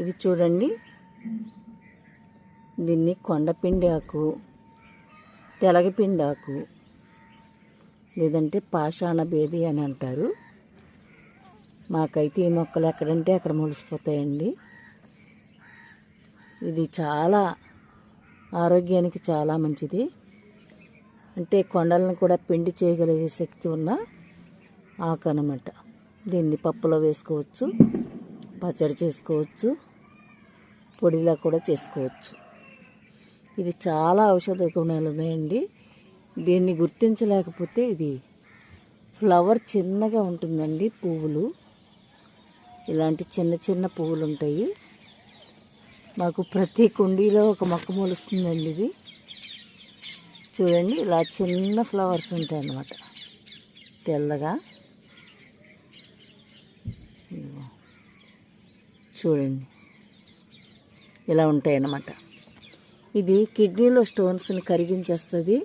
ఇది చూడండి. దీన్ని కొండపిండి ఆకు తెలగపిండి ఆకు లేదంటే పాషాణ బేది అని అంటారు. మాకైతే ఈ మొక్కలు ఎక్కడంటే అక్కడ మొలిసిపోతాయండి. ఇది చాలా ఆరోగ్యానికి చాలా మంచిది. అంటే కొండలను కూడా పిండి చేయగలిగే శక్తి ఉన్న ఆకు అనమాట దీన్ని పప్పులో వేసుకోవచ్చు. పచ్చడి చేసుకోవచ్చు పొడిలా కూడా చేసుకోవచ్చు. ఇది చాలా ఔషధ గుణాలు ఉన్నాయండి. దీన్ని గుర్తించలేకపోతే ఇది ఫ్లవర్ చిన్నగా ఉంటుందండి పువ్వులు. ఇలాంటి చిన్న చిన్న పువ్వులు ఉంటాయి. మాకు ప్రతి కుండీలో ఒక మొక్క మొలుస్తుందండి ఇది. చూడండి ఇలా చిన్న ఫ్లవర్స్ ఉంటాయి అన్నమాట తెల్లగా. చూడండి. ఇలా ఉంటాయి అన్నమాట ఇది కిడ్నీలో స్టోన్స్ని కరిగించేస్తుంది.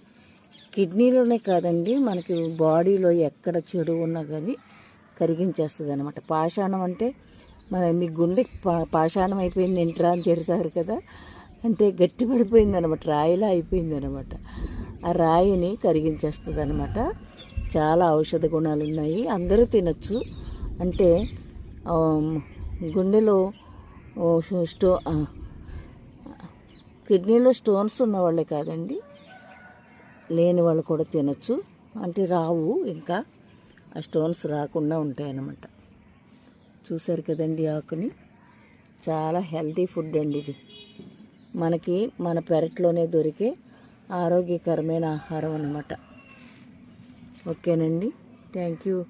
కిడ్నీలోనే కాదండి మనకి బాడీలో ఎక్కడ చెడు ఉన్నా కానీ కరిగించేస్తుంది అనమాట పాషాణం అంటే మన మీ గుండె పా పాషాణం అయిపోయింది ఎంట్రా అని చెడతారు కదా. అంటే గట్టి పడిపోయింది అనమాట రాయిలా అయిపోయింది అనమాట ఆ రాయిని కరిగించేస్తుంది అనమాట చాలా ఔషధ గుణాలు ఉన్నాయి అందరూ తినచ్చు. అంటే గుండెలో స్టో కిడ్నీలో స్టోన్స్ ఉన్న వాళ్ళే కాదండి. లేని వాళ్ళు కూడా తినచ్చు. అంటే రావు ఇంకా ఆ స్టోన్స్ రాకుండా ఉంటాయి అన్నమాట కదండి ఆకుని? చాలా హెల్తీ ఫుడ్ అండి ఇది. మనకి మన పెరట్లోనే దొరికే ఆరోగ్యకరమైన ఆహారం అన్నమాట. ఓకేనండి. Thank you.